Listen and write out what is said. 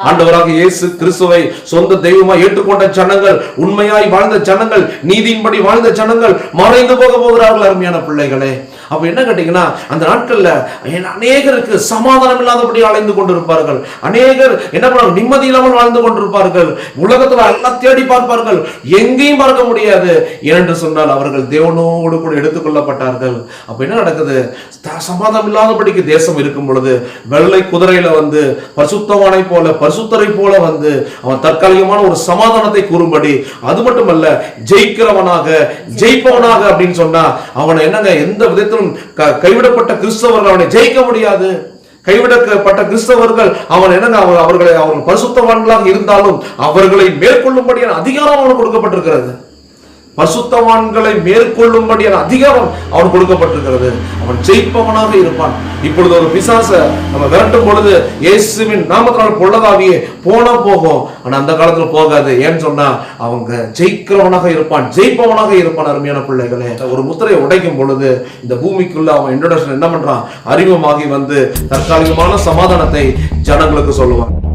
ஆண்டவராக இயேசு கிறிஸ்துவை சொந்த தெய்வமாய் ஏற்றுக்கொண்ட ஜனங்கள் உண்மையாய் வாழ்ந்த ஜனங்கள் நீதியின்படி வாழ்ந்த ஜனங்கள் மறைந்து போக போகிறார்கள் அருமையான பிள்ளைகளே. அப்ப என்ன கேட்டீங்கன்னா அந்த நாட்கள்ல அநேகருக்கு சமாதானம் இல்லாதபடி அலைந்து கொண்டிருப்பார்கள். அநேகர் என்ன பண்ணுவாங்க நிம்மதி இல்லாமல் வாழ்ந்து கொண்டிருப்பார்கள். உலகத்துல எல்லாம் தேடி பார்ப்பார்கள். எங்கேயும் பார்க்க முடியாது. ஏனென்று சொன்னால் அவர்கள் தேவனோடு கூட எடுத்துக்கொள்ளப்பட்டார்கள். அப்ப என்ன நடக்குது? சமாதானம் இல்லாதபடிக்கு தேசம் இருக்கும் பொழுது வெள்ளை குதிரையில வந்து பசுத்தவானை போல பசுத்தரை போல வந்து அவன் தற்காலிகமான ஒரு சமாதானத்தை கூறும்படி அது மட்டுமல்ல ஜெயிக்கிறவனாக ஜெயிப்பவனாக அப்படின்னு சொன்னா அவனை என்னங்க எந்த விதத்தில் க- கைவிடப்பட்ட கிறிஸ்தவர்கள் அவனை ஜெயிக்க முடியாது. கைவிடப்பட்ட கிறிஸ்தவர்கள் அவன் என்னங்க அவர் அவர்களை அவர்கள் பரிசுத்தவான்களாக இருந்தாலும் அவர்களை மேற்கொள்ளும்படியான அதிகாரம் அவனுக்கு கொடுக்கப்பட்டிருக்கிறது. பசுத்தவான்களை மேற்கொள்ளும்படியான அதிகாரம் அவன் கொடுக்கப்பட்டிருக்கிறது. அவன் ஜெயிப்பவனாக இருப்பான். இப்பொழுது ஒரு பிசாச நம்ம விரட்டும் பொழுது இயேசுவின் நாமத்தினால் பொள்ளதாவியே போனா போகும். ஆனா அந்த காலத்துல போகாது. ஏன்னு சொன்னா அவங்க ஜெயிக்கிறவனாக இருப்பான். ஜெயிப்பவனாக இருப்பான் அருமையான பிள்ளைகளே. ஒரு முத்திரையை உடைக்கும் பொழுது இந்த பூமிக்குள்ள அவன் இன்ட்ரோடக்ஷன் என்ன பண்றான்? அறிமுகமாகி வந்து தற்காலிகமான சமாதானத்தை ஜனங்களுக்கு சொல்லுவான்.